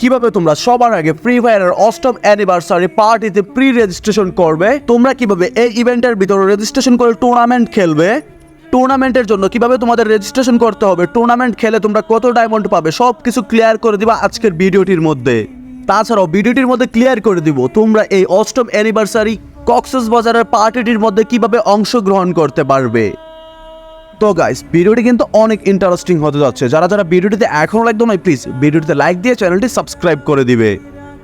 কীভাবে তোমরা সবার আগে ফ্রি ফায়ারের অষ্টম অ্যানিভার্সারি পার্টিতে প্রি রেজিস্ট্রেশন করবে? তোমরা কীভাবে এই ইভেন্টের ভিতরে রেজিস্ট্রেশন করে টুর্নামেন্ট খেলবে? টুর্নামেন্টের জন্য কীভাবে তোমাদের রেজিস্ট্রেশন করতে হবে? টুর্নামেন্ট খেলে তোমরা কত ডায়মন্ড পাবে? সব কিছু ক্লিয়ার করে দিবা আজকের ভিডিওটির মধ্যে। তাছাড়াও ভিডিওটির মধ্যে ক্লিয়ার করে দিব তোমরা এই অষ্টম অ্যানিভার্সারি কক্সেস বাজারের পার্টিটির মধ্যে কীভাবে অংশগ্রহণ করতে পারবে। তো গাইস ভিডিওটি কিন্তু অনেক ইন্টারেস্টিং হতে যাচ্ছে। যারা যারা ভিডিওটিতে এখনও লাইক নয় প্লিজ ভিডিওটিতে লাইক দিয়ে চ্যানেলটি সাবস্ক্রাইব করে দিবে।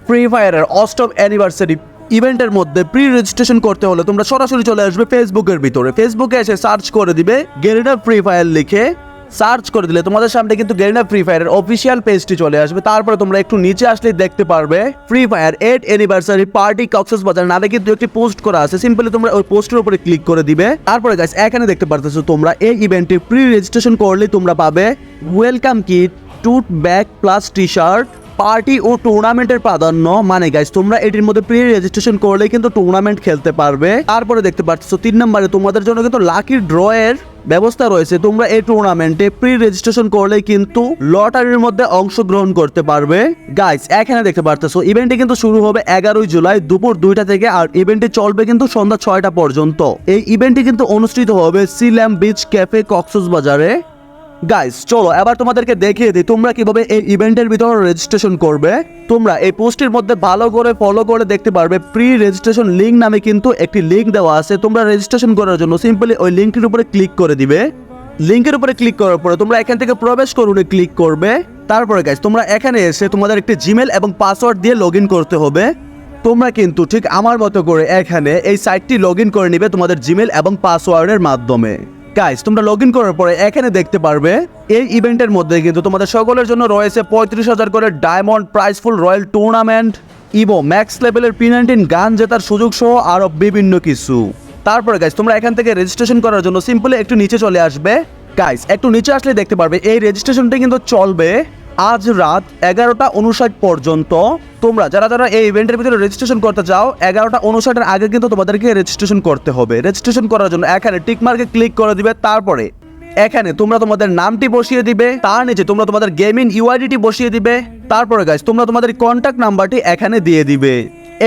ফ্রি ফায়ারের অষ্টম অ্যানিভার্সারি ইভেন্টের মধ্যে প্রি রেজিস্ট্রেশন করতে হলে তোমরা সরাসরি চলে আসবে ফেসবুকের ভিতরে। ফেসবুকে এসে সার্চ করে দিবে গেরিনা ফ্রি ফায়ার লিখে। সার্চ করে দিলে তোমাদের সামনে কিন্তু গেরিনা ফ্রি ফায়ারের অফিসিয়াল পেজটি চলে আসবে। তারপরে তোমরা একটু নিচে আসলে দেখতে পারবে Free Fire eight anniversary party Cox's Bazar নামে কিন্তু একটি পোস্ট করা আছে। সিম্পলি তোমরা ওই পোস্টের উপরে ক্লিক করে দিবে। তারপরে গাইস এখানে দেখতে পারতেছো তোমরা এই ইভেন্টে প্রি রেজিস্ট্রেশন করলে তোমরা পাবে। Welcome kit tote bag plus T shirt party ও টুর্নামেন্টের প্রাধান্য। মানে গাইস তোমরা এটির মধ্যে প্রি রেজিস্ট্রেশন করলে কিন্তু টুর্নামেন্ট খেলতে পারবে। তারপরে দেখতে পাচ্ছ, তিন নম্বরে তোমাদের জন্য কিন্তু লাকি এর ব্যবস্থা রয়েছে। তোমরা এই টুর্নামেন্টে প্রি রেজিস্ট্রেশন করলে কিন্তু লটারির মধ্যে অংশগ্রহণ করতে পারবে। গাইস এখানে দেখতে পারতেছো ইভেন্টটি কিন্তু শুরু হবে এগারোই জুলাই দুপুর দুইটা থেকে আর ইভেন্টটি চলবে কিন্তু সন্ধ্যা ছয়টা পর্যন্ত। এই ইভেন্টটি কিন্তু অনুষ্ঠিত হবে সিল্যাম বিচ ক্যাফে কক্সস বাজারে গাইস চলো, এবার তোমাদেরকে দেখিয়ে দিই, তোমরা কীভাবে এই ইভেন্টের ভিতরে রেজিস্ট্রেশন করবে। তোমরা এই পোস্টের মধ্যে ভালো করে ফলো করে দেখতে পারবে প্রি রেজিস্ট্রেশন লিঙ্ক নামে কিন্তু একটি লিঙ্ক দেওয়া আছে। তোমরা রেজিস্ট্রেশন করার জন্য সিম্পলি ওই লিঙ্কটির উপরে ক্লিক করে দিবে। লিঙ্কের উপরে ক্লিক করার পরে তোমরা এখান থেকে প্রবেশ করুনে ক্লিক করবে। তারপরে গাইস তোমরা এখানে এসে তোমাদের একটি জিমেল এবং পাসওয়ার্ড দিয়ে লগ করতে হবে। তোমরা কিন্তু ঠিক আমার মতো করে এখানে এই সাইটটি লগ করে নিবে তোমাদের জিমেল এবং পাসওয়ার্ডের মাধ্যমে। গাইস তোমরা লগ ইন করার পরে এখানে দেখতে পারবে, এই ইভেন্টের মধ্যে কিন্তু তোমাদের সকলের জন্য রয়েছে পঁয়ত্রিশ হাজার করে ডায়মন্ড প্রাইসফুল রয়্যাল টুর্নামেন্ট ইভো ম্যাক্স লেভেলের পি নাইনটিন গান জেতার সুযোগ সহ আরও বিভিন্ন কিছু। তারপরে গাইস তোমরা এখান থেকে রেজিস্ট্রেশন করার জন্য সিম্পলি একটু নিচে চলে আসবে। গাইস একটু নিচে আসলে দেখতে পারবে, এই রেজিস্ট্রেশনটা কিন্তু চলবে। আজ রাত এগারোটা উনষাট পর্যন্ত। তোমরা যারা যারা এই ইভেন্টের ভিতরে রেজিস্ট্রেশন করতে চাও, এগারোটা উনষাটের আগে কিন্তু তোমাদেরকে রেজিস্ট্রেশন করতে হবে। রেজিস্ট্রেশন করার জন্য এখানে টিক মার্কে ক্লিক করে দিবে, তারপরে এখানে তোমরা তোমাদের নামটি বসিয়ে দিবে, তার নিচে তোমরা তোমাদের গেমিং ইউআইডিটি বসিয়ে দিবে, তারপরে গাইস তোমরা তোমাদের কন্ট্যাক্ট নাম্বারটি এখানে দিয়ে দিবে।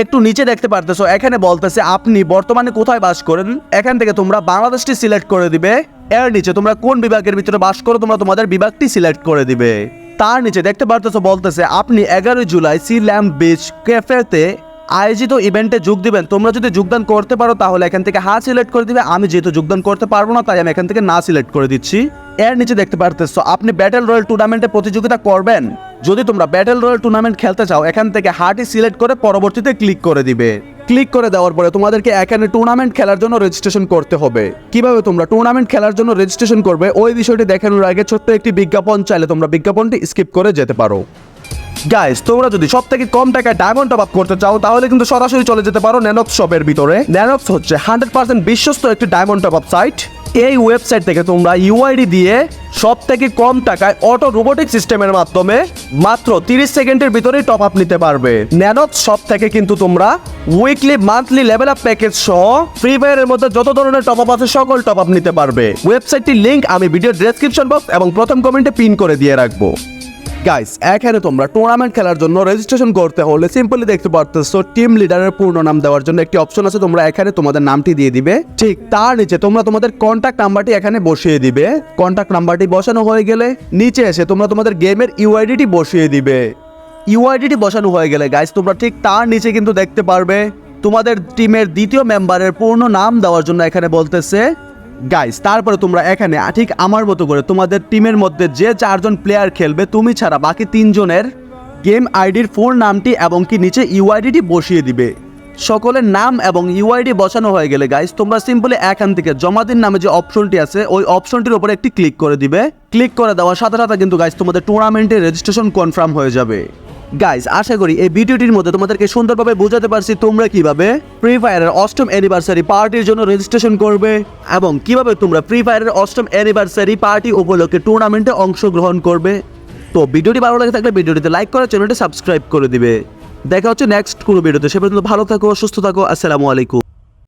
একটু নিচে দেখতে পারতেছো, এখানে বলতেছে আপনি বর্তমানে কোথায় বাস করেন? এখান থেকে তোমরা বাংলাদেশটি সিলেক্ট করে দিবে, এর নিচে তোমরা কোন বিভাগের ভিতরে বাস করো, তোমরা তোমাদের বিভাগটি সিলেক্ট করে দিবে। তার নিচে দেখতে পারতেছ বলতেছে, আপনি এগারোই জুলাই সি ল্যাম্প বিচ ক্যাফেতে আয়োজিত ইভেন্টে যোগ দিবেন। তোমরা যদি যোগদান করতে পারো তাহলে এখান থেকে হা সিলেক্ট করে দিবে। আমি যেহেতু যোগদান করতে পারব না, তাই আমি এখান থেকে না সিলেক্ট করে দিচ্ছি। এর নিচে দেখতে পারতেছো, আপনি ব্যাটেল রয়্যাল টুর্নামেন্টে প্রতিযোগিতা করবেন। যদি তোমরা ব্যাটেল রয়্যাল টুর্নামেন্ট খেলতে চাও, এখান থেকে হার্টি সিলেক্ট করে পরবর্তীতে ক্লিক করে দিবে। ক্লিক করে দেওয়ার পরে তোমাদেরকে এখানে টুর্নামেন্ট খেলার জন্য রেজিস্ট্রেশন করতে হবে। কীভাবে তোমরা টুর্নামেন্ট খেলার জন্য রেজিস্ট্রেশন করবে, ওই বিষয়টি দেখানোর আগে ছোট্ট একটি বিজ্ঞাপন চাইলে তোমরা বিজ্ঞাপনটি স্কিপ করে যেতে পারো। গাইস তোমরা যদি সব থেকে কম টাকায় ডায়মন্ড টপ আপ করতে চাও, তাহলে কিন্তু সরাসরি চলে যেতে পারো ন্যানক্স শপের ভিতরে। ন্যানক্স হচ্ছে হান্ড্রেড পার্সেন্ট বিশ্বস্ত একটি ডায়মন্ড টপ আপ সাইট এই ওয়েবসাইট থেকে তোমরা ইউআইডি দিয়ে সব থেকে কম টাকায় অটো রোবোটিক সিস্টেমের মাধ্যমে মাত্র তিরিশ সেকেন্ডের ভিতরে টপ আপ নিতে পারবে। ন্যানোত সব থেকে কিন্তু তোমরা weekly monthly level up package সহ ফ্রি ফায়ারের মধ্যে যত ধরনের টপ আপ আছে সকল টপ আপ নিতে পারবে। ওয়েবসাইটটির লিঙ্ক আমি ভিডিও ডেসক্রিপশন বক্স এবং প্রথম কমেন্টে পিন করে দিয়ে রাখব। গাইস এখানে তোমরা টুর্নামেন্ট খেলার জন্য রেজিস্ট্রেশন করতে হলে সিম্পলি দেখতে পারতেছো টিম লিডারের পূর্ণ নাম দেওয়ার জন্য একটি অপশন আছে, তোমরা এখানে তোমাদের নামটি দিয়ে দিবে। ঠিক তার নিচে তোমরা তোমাদের কন্ট্যাক্ট নাম্বারটি এখানে বসিয়ে দিবে। কন্ট্যাক্ট নাম্বারটি বসানো হয়ে গেলে নিচে এসে তোমরা তোমাদের গেমের ইউআইডিটি বসিয়ে দিবে। ইউআইডিটি বসানো হয়ে গেলে গাইস তোমরা ঠিক তার নিচে কিন্তু দেখতে পারবে, তোমাদের টিমের দ্বিতীয় মেম্বারের পূর্ণ নাম দেওয়ার জন্য এখানে বলতেছে গাইস তারপরে তোমরা এখানে, ঠিক আমার মতো করে তোমাদের টিমের মধ্যে যে চারজন প্লেয়ার খেলবে, তুমি ছাড়া বাকি তিনজনের গেম আইডির ফুল নামটি এবং কি নিচে ইউআইডিটি বসিয়ে দিবে। সকলের নাম এবং ইউআইডি বসানো হয়ে গেলে গাইস তোমরা সিম্পলি এখান থেকে জমা দিন নামে যে অপশনটি আছে, ওই অপশনটির উপরে একটি ক্লিক করে দিবে। ক্লিক করে দেওয়ার সাথে সাথে কিন্তু গাইস তোমাদের টুর্নামেন্টের রেজিস্ট্রেশন কনফার্ম হয়ে যাবে। গাইস আশা করি এই ভিডিওটির মধ্যে তোমাদেরকে সুন্দরভাবে বোঝাতে পারছি তোমরা কীভাবে ফ্রি ফায়ারের অষ্টম অ্যানিভার্সারি পার্টির জন্য রেজিস্ট্রেশন করবে এবং কীভাবে তোমরা ফ্রি ফায়ারের অষ্টম অ্যানিভার্সারি পার্টি উপলক্ষে টুর্নামেন্টে অংশগ্রহণ করবে। তো ভিডিওটি ভালো লাগে থাকলে ভিডিওটিতে লাইক করে চ্যানেলটি সাবস্ক্রাইব করে দিবে। দেখা হচ্ছে নেক্সট কোনো ভিডিওতে। সে পর্যন্ত ভালো থাকো, সুস্থ থাকো, আসসালামু আলাইকুম।